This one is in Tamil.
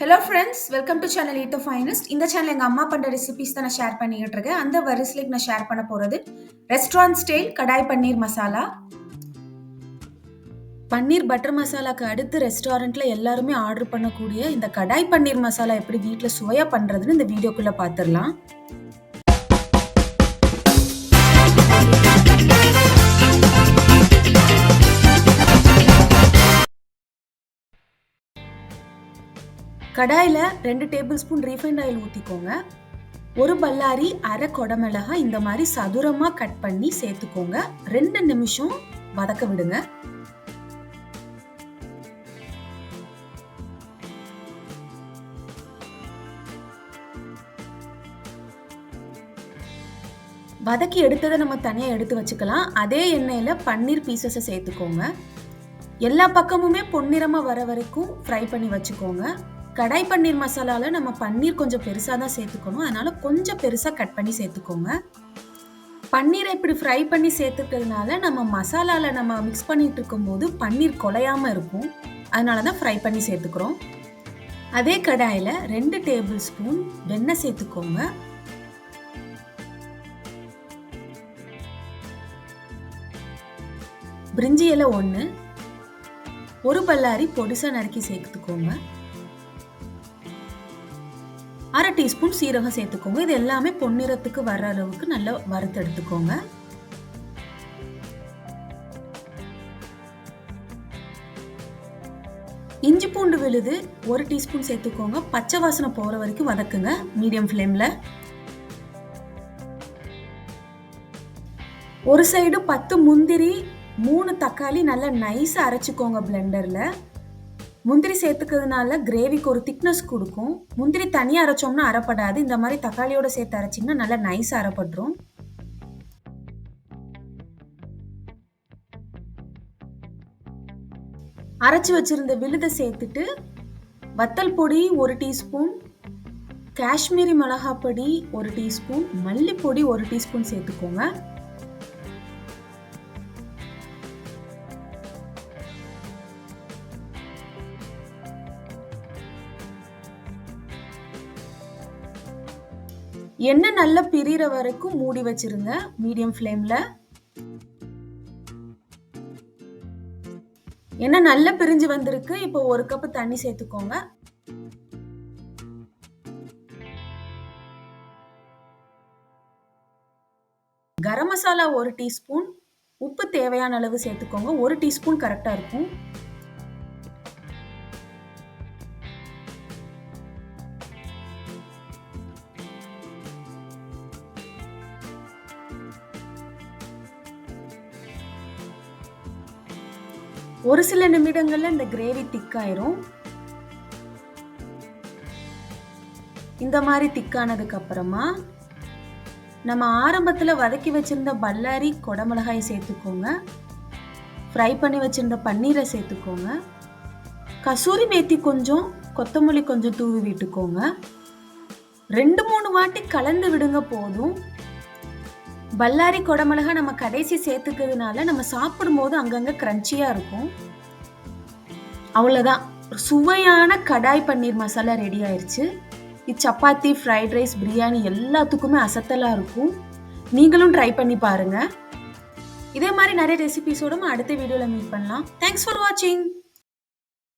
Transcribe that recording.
Hello friends welcome to channel eat finest இந்த சேனல் எங்கள் அம்மா பண்ணுற ரெசிபிஸ் தான் நான் ஷேர் பண்ணிக்கிட்டு இருக்கேன். அந்த வரிசைக்கு நான் ஷேர் பண்ண போகிறது restaurant style kadai paneer masala. Paneer butter மசாலாக்கு அடுத்து ரெஸ்டாரண்ட்டில் எல்லாருமே ஆர்டர் பண்ணக்கூடிய இந்த கடாய் பன்னீர் மசாலா எப்படி வீட்டில் சுவையாக பண்ணுறதுன்னு இந்த வீடியோக்குள்ளே பார்த்துடலாம் கடாயில் ரெண்டு டேபிள் ஸ்பூன் ரீஃபைண்ட் ஆயில் ஊற்றிக்கோங்க ஒரு பல்லாரி அரை கொடமிளகா இந்த மாதிரி சதுரமாக கட் பண்ணி சேர்த்துக்கோங்க. ரெண்டு நிமிஷம் வதக்க விடுங்க. வதக்கி எடுத்ததை நம்ம தனியாக எடுத்து வச்சுக்கலாம். அதே எண்ணெயில் பன்னீர் பீசஸை சேர்த்துக்கோங்க. எல்லா பக்கமுமே பொன்னிறமாக வர வரைக்கும் ஃப்ரை பண்ணி வச்சுக்கோங்க. கடாய் பன்னீர் மசாலாவில் நம்ம பன்னீர் கொஞ்சம் பெருசாக தான் சேர்த்துக்கணும். அதனால் கொஞ்சம் பெருசாக கட் பண்ணி சேர்த்துக்கோங்க. பன்னீரை இப்படி ஃப்ரை பண்ணி சேர்த்துக்கிறதுனால நம்ம மசாலாவில் நம்ம மிக்ஸ் பண்ணிட்டு இருக்கும்போது பன்னீர் குலையாமல் இருக்கும். அதனால தான் ஃப்ரை பண்ணி சேர்த்துக்கிறோம். அதே கடாயில் ரெண்டு டேபிள் ஸ்பூன் வெண்ணெய் சேர்த்துக்கோங்க. பிரிஞ்சி இலை ஒன்று ஒரு பல்லாரி பொடிசா நறுக்கி சேர்த்துக்கோங்க. அரை டீஸ்பூன் சீரகம் சேர்த்துக்கோங்க. இது எல்லாமே பொன்னிறத்துக்கு வர அளவுக்கு நல்லா வறுத்து எடுத்துக்கோங்க. இஞ்சி பூண்டு விழுது ஒரு டீஸ்பூன் சேர்த்துக்கோங்க. பச்சை வாசனை போகிற வரைக்கும் வதக்குங்க மீடியம் ஃப்ளேமில். ஒரு சைடு பத்து முந்திரி மூணு தக்காளி நல்லா நைஸாக அரைச்சிக்கோங்க பிளெண்டரில் முந்திரி சேர்த்துக்கிறதுனால கிரேவிக்கு ஒரு திக்னஸ் கொடுக்கும். முந்திரி தனியாக அரைச்சோம்னா அரைப்படாது. இந்த மாதிரி தக்காளியோட சேர்த்து அரைச்சிங்கன்னா நல்லா நைஸாக அரைப்பட்டுரும். அரைச்சி வச்சிருந்த விழுதை சேர்த்துட்டு வத்தல் பொடி ஒரு டீஸ்பூன் காஷ்மீரி மிளகாய் பொடி ஒரு டீஸ்பூன் மல்லிப்பொடி ஒரு டீஸ்பூன் சேர்த்துக்கோங்க. எண்ணெய் நல்லா பிரிகிற வரைக்கும் மூடி வச்சிருங்க மீடியம் ஃப்ளேமில். எண்ணெய் நல்லா பிரிஞ்சு வந்திருக்கு இப்போ ஒரு கப்பு தண்ணி சேர்த்துக்கோங்க. கரம் மசாலா ஒரு டீஸ்பூன் உப்பு தேவையான அளவு சேர்த்துக்கோங்க ஒரு டீஸ்பூன் கரெக்டாக இருக்கும். ஒரு சில நிமிடங்கள்ல இந்த கிரேவி திக்காயிரும் இந்த மாதிரி திக்கானதுக்கு அப்புறமா நம்ம ஆரம்பத்தில் வதக்கி வச்சிருந்த பல்லாரி கொடமிளகாய் சேர்த்துக்கோங்க. ஃப்ரை பண்ணி வச்சிருந்த பன்னீரை சேர்த்துக்கோங்க. கசூரி மேத்தி கொஞ்சம் கொத்தமல்லி கொஞ்சம் தூவி விட்டுக்கோங்க. ரெண்டு மூணு வாட்டி கலந்து விடுங்க போதும். பல்லாரி கொடமிளகா நம்ம கடைசி சேர்த்துக்கிறதுனால நம்ம சாப்பிடும்போது அங்கங்கே க்ரன்ச்சியாக இருக்கும். அவ்வளோதான் சுவையான கடாய் பன்னீர் மசாலா ரெடி ஆயிடுச்சு இது சப்பாத்தி ஃப்ரைட் ரைஸ் பிரியாணி எல்லாத்துக்குமே அசத்தலாக இருக்கும். நீங்களும் ட்ரை பண்ணி பாருங்கள் இதே மாதிரி நிறைய ரெசிபிஸோட அடுத்த வீடியோவில் மீட் பண்ணலாம். தேங்க்ஸ் ஃபார் வாட்சிங்